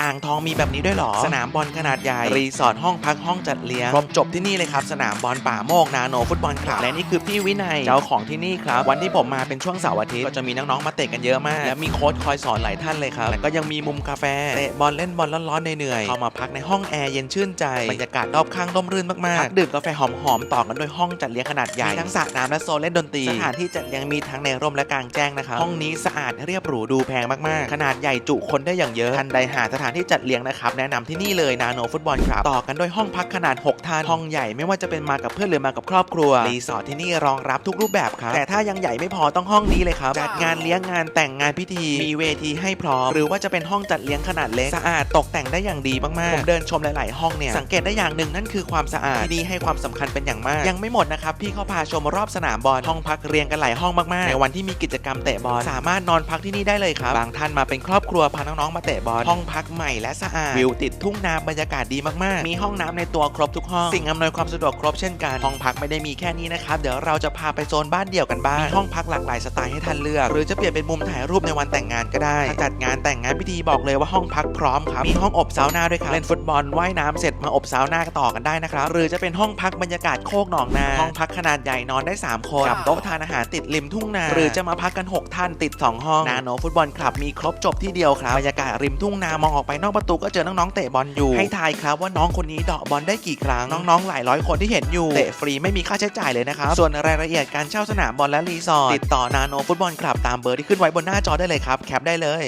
อ่างทองมีแบบนี้ด้วยเหรอ สนามบอลขนาดใหญ่ รีสอร์ทห้องพักห้องจัดเลี้ยง ครบจบที่นี่เลยครับ สนามบอลป่าโมกนาโนฟุตบอลคลับ และนี่คือพี่วินัย เจ้าของที่นี่ครับ วันที่ผมมาเป็นช่วงเสาร์อาทิตย์ ก็จะมีน้อง ๆ มาเตะกันเยอะมาก และมีโค้ชคอยสอนหลายท่านเลยครับ แล้วก็ยังมีมุมกาแฟ เตะบอลเล่นบอลร้อนๆเหนื่อยๆเข้ามาพักในห้องแอร์เย็นชื่นใจ บรรยากาศรอบข้างร่มรื่นมากๆพักดื่มกาแฟหอมๆต่อกันด้วยห้องจัดเลี้ยงขนาดใหญ่มีทั้งสระน้ำและโซนเล่นดนตรี สถานที่จัดเลี้ยงมีทั้งในร่มและกลางแจ้งนะครับ ห้องนี้สะอาดเรียบหรูดูแพงมากๆ ขนาดใหญ่จุคนได้อย่างเยอะท่านใดหาสถานที่จัดเลี้ยงนะครับแนะนำที่นี่เลยนาโนฟุตบอลครับต่อกันด้วยห้องพักขนาด 6ท่านห้องใหญ่ไม่ว่าจะเป็นมากับเพื่อนหรือมากับครอบครัวรีสอร์ทที่นี่รองรับทุกรูปแบบครับแต่ถ้ายังใหญ่ไม่พอต้องห้องนี้เลยครับจัดงานเลี้ยงงานแต่งงานพิธีมีเวทีให้พร้อม หรือว่าจะเป็นห้องจัดเลี้ยงขนาดเล็กสะอาดตกแต่งได้อย่างดีมากๆผมเดินชมหลาย ๆ ห้องเนี่ยสังเกตได้อย่างหนึ่งนั่นคือความสะอาดที่นี่ให้ความสำคัญเป็นอย่างมาก ยังไม่หมดนะครับพี่เขาพาชมรอบสนามบอลห้องพักเรียงกันหลายห้องมาก ๆ ในวันที่มีกิจกรรมเตะบอลสามารถนอนพักที่นี่ได้เลยครับบางท่านมาเป็นครอบครัวพาน้อง ๆ มาเตะบอลห้องพักใหม่และสะอาด วิวติดทุ่งนาบรรยากาศดีมากๆ มีห้องน้ำในตัวครบทุกห้อง สิ่งอำนวยความสะดวกครบเช่นกัน ห้องพักไม่ได้มีแค่นี้นะครับ เดี๋ยวเราจะพาไปโซนบ้านเดี่ยวกันบ้าง มีห้องพักหลากหลายสไตล์ให้ท่านเลือก หรือจะเปลี่ยนเป็นมุมถ่ายรูปในวันแต่งงานก็ได้ถ้าจัดงานแต่งงานพิธีบอกเลยว่าห้องพักพร้อมครับ มีห้องอบซาวน่าด้วยครับ เล่นฟุตบอลว่ายน้ำเสร็จมาอบซาวน่าต่อกันได้นะครับ หรือจะเป็นห้องพักบรรยากาศโคกหนองนา ห้องพักขนาดใหญ่นอนได้ 3 คนกับโต๊ะทานอาหารติดริมทุ่งนา หรือจะมาพักกัน 6 ท่านติด 2 ห้อง นาโนฟุตบอลคลับมีครบจบที่เดียวครับ บรรยากาศริมทุ่งนามองออกไปนอกประตูก็เจอน้องๆเตะบอลอยู่ ให้ทายครับว่าน้องคนนี้เดาะบอลได้กี่ครั้งน้องๆหลายร้อยคนที่เห็นอยู่เตะฟรีไม่มีค่าใช้จ่ายเลยนะครับส่วนรายละเอียดการเช่าสนามบอลและรีสอร์ทติดต่อนาโนฟุตบอลคลับตามเบอร์ที่ขึ้นไว้บนหน้าจอได้เลยครับแคปได้เลย